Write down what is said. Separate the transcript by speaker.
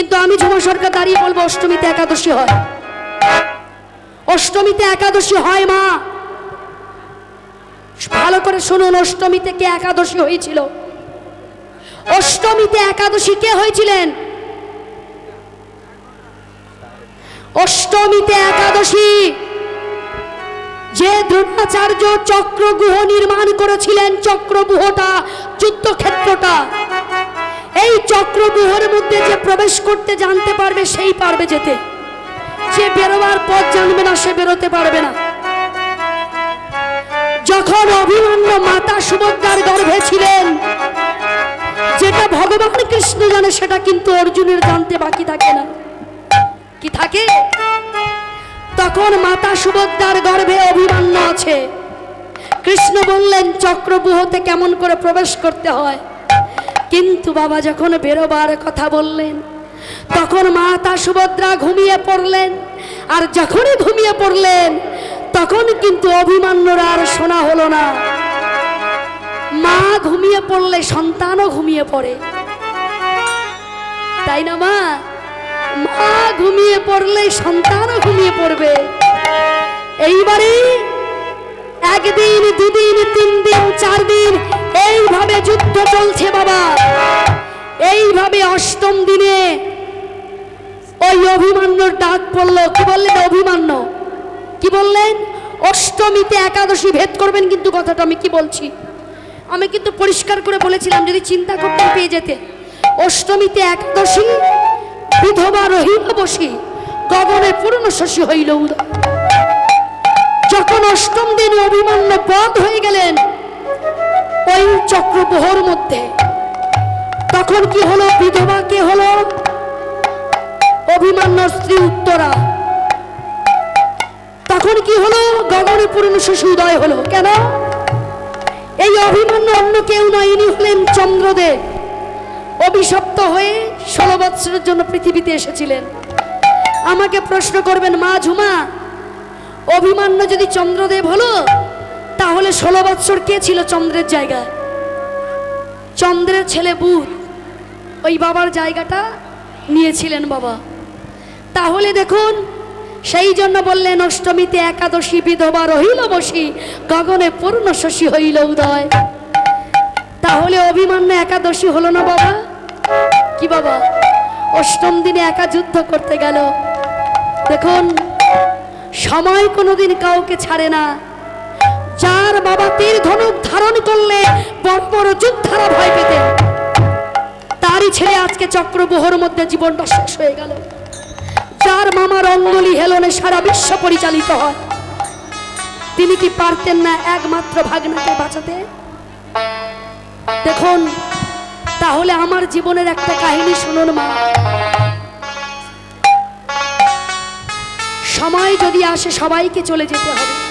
Speaker 1: কিন্তু আমি ঝুমা সরকার দাঁড়িয়ে বলব, অষ্টমীতে একাদশী হয়। অষ্টমীতে একাদশী হয় মা। ভালো করে শুনুন, অষ্টমীতে কে একাদশী হয়েছিল? অষ্টমীতে একাদশী কে হয়েছিলেন? অষ্টমীতে একাদশী। যে দ্রোণাচার্য চক্রগুহ নির্মাণ করেছিলেন, চক্রগুহটা, যুদ্ধক্ষেত্রটা এই চক্রগুহর মধ্যে যে প্রবেশ করতে জানতে পারবে, সেই পারবে যেতে। যে বেরোবার পথ জানবে না, সে বেরোতে পারবে না। যখন অভিমন্য মাতা সুভদ্রার গর্ভে ছিলেন, যেটা ভগবান কৃষ্ণ জানে, সেটা কিন্তু অর্জুনের জানতে বাকি থাকে না। কি থাকে? তখন মাতা সুভদ্রার গর্ভে অভিমান্য আছে। কৃষ্ণ বললেন চক্রবুহতে কেমন করে প্রবেশ করতে হয়? কিন্তু বাবা যখন বেরোবার কথা বললেন, তখন মাতা সুভদ্রা ঘুমিয়ে পড়লেন। আর যখনই ঘুমিয়ে পড়লেন, তখন কিন্তু অভিমান্যরা আর শোনা হলো না। মা ঘুমিয়ে পড়লে সন্তানও ঘুমিয়ে পড়ে। তাই না মা? মা ঘুমিয়ে পড়লে সন্তানও ঘুমিয়ে পড়বে। এইবারে একদিন, দুদিন তিন দিন চার দিন এইভাবে যুদ্ধ চলছে বাবা। এইভাবে অষ্টম দিনে ওই অভিমান্যর ডাক পড়ল। কি বললেন অভিমান্য? কি বললেন? অষ্টমীতে একাদশী ভেদ করবেন কিন্তু কথাটা আমি কি বলছি? আমি কিন্তু পরিষ্কার করে বলেছিলাম, যদি চিন্তা করতে পেয়ে যেতে। অষ্টমীতে একাদশী, বিধবা রহিল বসি গগনে পূর্ণ শশী হইল যখন অষ্টম দিন অভিমান্য বধ হয়ে গেলেন চক্রবহর মধ্যে। তখন কি হলো বিধবা, কে হলো? অভিমান্য স্ত্রী উত্তরা। তখন কি হলো? গগনে পূর্ণ শশী উদয় হলো। কেন? এই অভিমান্য অন্য কেউ নয়, ইনি হলেন চন্দ্রদেব। অভিশপ্ত হয়ে ষোলো বৎসরের জন্য পৃথিবীতে এসেছিলেন। আমাকে প্রশ্ন করবেন, মা ঝুমা, অভিমান্য যদি চন্দ্রদেব হলো, তাহলে ষোলো বৎসর কে ছিল চন্দ্রের জায়গায়? চন্দ্রের ছেলে বুধ ওই বাবার জায়গাটা নিয়েছিলেন বাবা। তাহলে দেখুন, সেই জন্য বললেন, অষ্টমীতে একাদশী বিধবা রহিল বসি, গগনে পূর্ণ শশী হইল উদয়। তাহলে অভিমান্য একাদশী হলো না বাবা? কি বাবা? অষ্টম দিনে একা যুদ্ধ করতে গেল। দেখুন, সময় কোনোদিন কাউকে ছাড়ে না। যার বাবা তীর ধনুক ধারণ করলে বড় বড় যুদ্ধারা ভয় পেতেন তারই ছেলে আজকে চক্রবহর মধ্যে জীবনটা শেষ হয়ে গেল। যার মামার অঙ্গলি হেলনে সারা বিশ্ব পরিচালিত হয়। তিনি কি পারতেন না একমাত্র ভাগনাকে বাঁচাতে? দেখুন, তাহলে আমার জীবনের একটা কাহিনী শুনুন মা। সময় যদি আসে সবাইকে চলে যেতে হবে।